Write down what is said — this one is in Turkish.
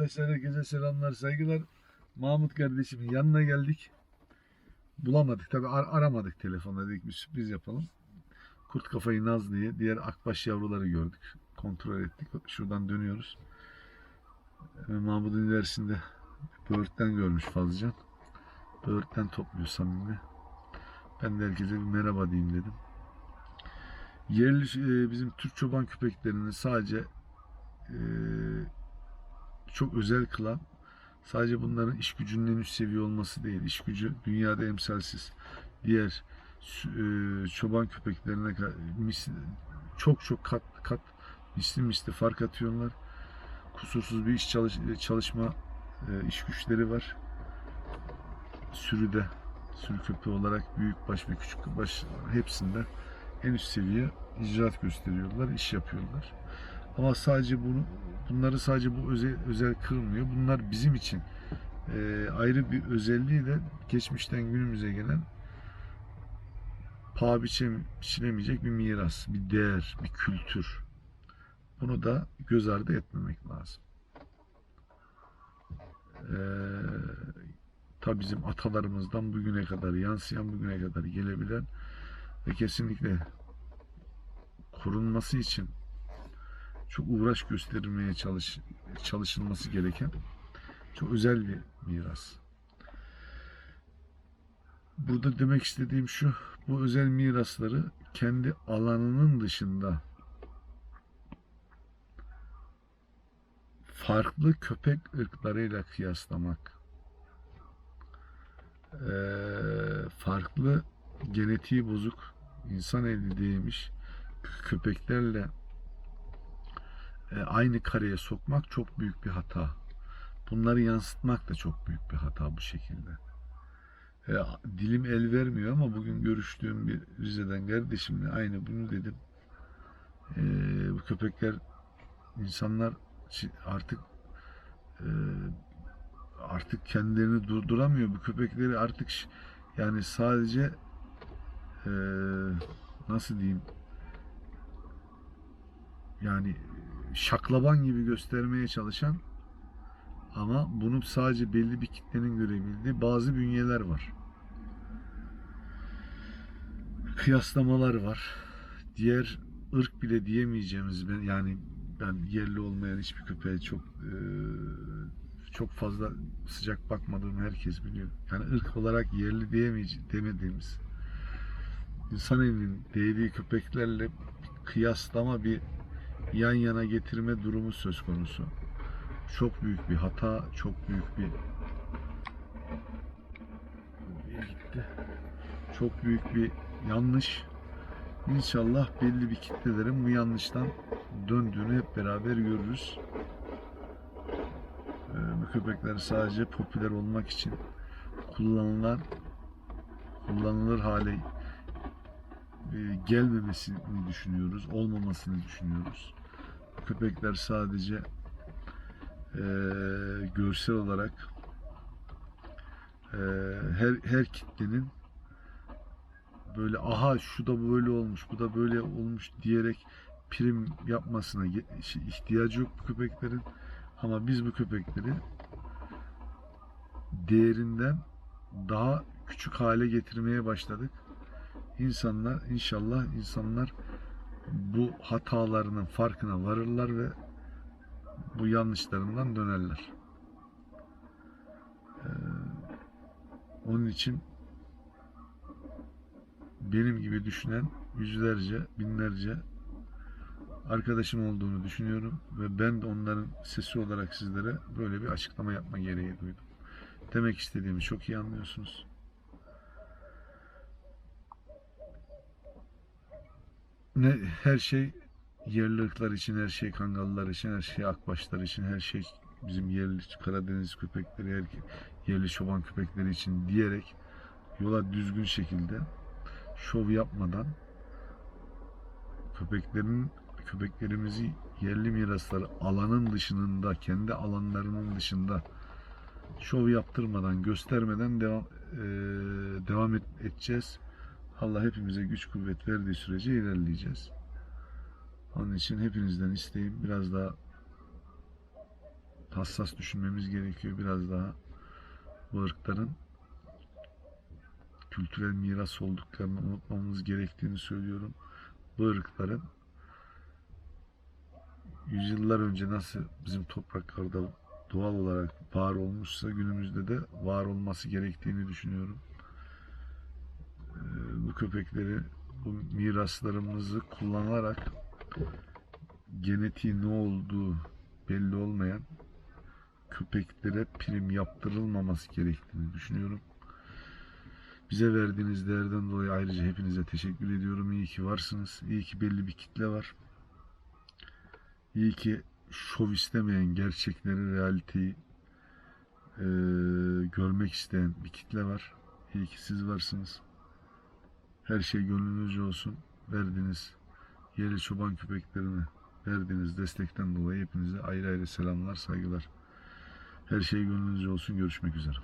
Arkadaşlar herkese selamlar, saygılar. Mahmut kardeşimin yanına geldik. Bulamadık tabi aramadık telefonla dedik bir sürpriz yapalım. Kurt kafayı Nazlı'yı, diğer akbaş yavruları gördük. Kontrol ettik. Şuradan dönüyoruz. Ee, Mahmut'un ilerisinde böğürtten görmüş Fazlıcan. Böğürtten topluyor samimi. Ben de herkese bir merhaba diyeyim dedim. Yerli e, bizim Türk çoban köpeklerinin sadece e, çok özel kılan sadece bunların iş gücünün en üst seviye olması değil. İş gücü dünyada emsalsiz. Diğer e, çoban köpeklerine ka- mis- çok çok kat kat misli misli fark atıyorlar. Kusursuz bir iş çalış, çalışma e, iş güçleri var. Sürüde sürü köpeği olarak büyük baş ve küçük baş hepsinde en üst seviye icraat gösteriyorlar, iş yapıyorlar. Ama sadece bunu bunları sadece bu özel, özel kırmıyor. Bunlar bizim için e, ayrı bir özelliğiyle geçmişten günümüze gelen paha biçilemeyecek bir miras, bir değer, bir kültür. Bunu da göz ardı etmemek lazım. Ee, tabi bizim atalarımızdan bugüne kadar yansıyan, bugüne kadar gelebilen ve kesinlikle korunması için çok uğraş gösterilmeye çalış, çalışılması gereken çok özel bir miras. Burada demek istediğim şu, bu özel mirasları kendi alanının dışında farklı köpek ırklarıyla kıyaslamak, farklı genetiği bozuk, insan eli değmiş köpeklerle aynı kareye sokmak çok büyük bir hata. Bunları yansıtmak da çok büyük bir hata bu şekilde. E, dilim el vermiyor ama bugün görüştüğüm bir Rize'den kardeşimle aynı bunu dedim. E, bu köpekler insanlar artık e, artık kendilerini durduramıyor. Bu köpekleri artık yani sadece e, nasıl diyeyim yani şaklaban gibi göstermeye çalışan ama bunu sadece belli bir kitlenin görebildiği bazı bünyeler var. Kıyaslamalar var. Diğer ırk bile diyemeyeceğimiz ben yani ben yerli olmayan hiçbir köpeğe çok e, çok fazla sıcak bakmadığımı herkes biliyor. Yani ırk olarak yerli diyemeyeceğim demediğimiz insan elinin değdiği köpeklerle kıyaslama bir yan yana getirme durumu söz konusu. Çok büyük bir hata, çok büyük bir gitti. Çok büyük bir yanlış. İnşallah belli bir kitlelerin bu yanlıştan döndüğünü hep beraber görürüz. Ee, Bu köpekler sadece popüler olmak için kullanılan kullanılır hale e, gelmemesini düşünüyoruz, olmamasını düşünüyoruz. Köpekler sadece e, görsel olarak e, her her kitlenin böyle aha şu da böyle olmuş, bu da böyle olmuş diyerek prim yapmasına ihtiyacı yok bu köpeklerin. Ama biz bu köpekleri değerinden daha küçük hale getirmeye başladık. İnsanlar inşallah insanlar bu hatalarının farkına varırlar ve bu yanlışlarından dönerler. Ee, onun için benim gibi düşünen yüzlerce, binlerce arkadaşım olduğunu düşünüyorum ve ben de onların sesi olarak sizlere böyle bir açıklama yapma gereği duydum. Demek istediğimi çok iyi anlıyorsunuz. Ne her şey yerli için, her şey kangallar için, her şey akbaşlar için, her şey bizim yerli Karadeniz köpekleri, her yerli çoban köpekleri için diyerek yola düzgün şekilde şov yapmadan köpeklerin köpeklerimizi yerli mirasları alanın dışında, kendi alanlarının dışında şov yaptırmadan, göstermeden devam eee, devam edeceğiz. Allah hepimize güç kuvvet verdiği sürece ilerleyeceğiz. Onun için hepinizden isteğim biraz daha hassas düşünmemiz gerekiyor. Biraz daha bu ırkların kültürel miras olduklarını unutmamamız gerektiğini söylüyorum. Bu ırkların yüzyıllar önce nasıl bizim topraklarda doğal olarak var olmuşsa günümüzde de var olması gerektiğini düşünüyorum. Bu köpekleri, bu miraslarımızı kullanarak genetiği ne olduğu belli olmayan köpeklere prim yaptırılmaması gerektiğini düşünüyorum. Bize verdiğiniz değerden dolayı ayrıca hepinize teşekkür ediyorum. İyi ki varsınız. İyi ki belli bir kitle var. İyi ki şov istemeyen, gerçekleri, realiteyi eee, görmek isteyen bir kitle var. İyi ki siz varsınız. Her şey gönlünüzce olsun. Verdiğiniz yeri çoban köpeklerine verdiğiniz destekten dolayı hepinize ayrı ayrı selamlar, saygılar. Her şey gönlünüzce olsun. Görüşmek üzere.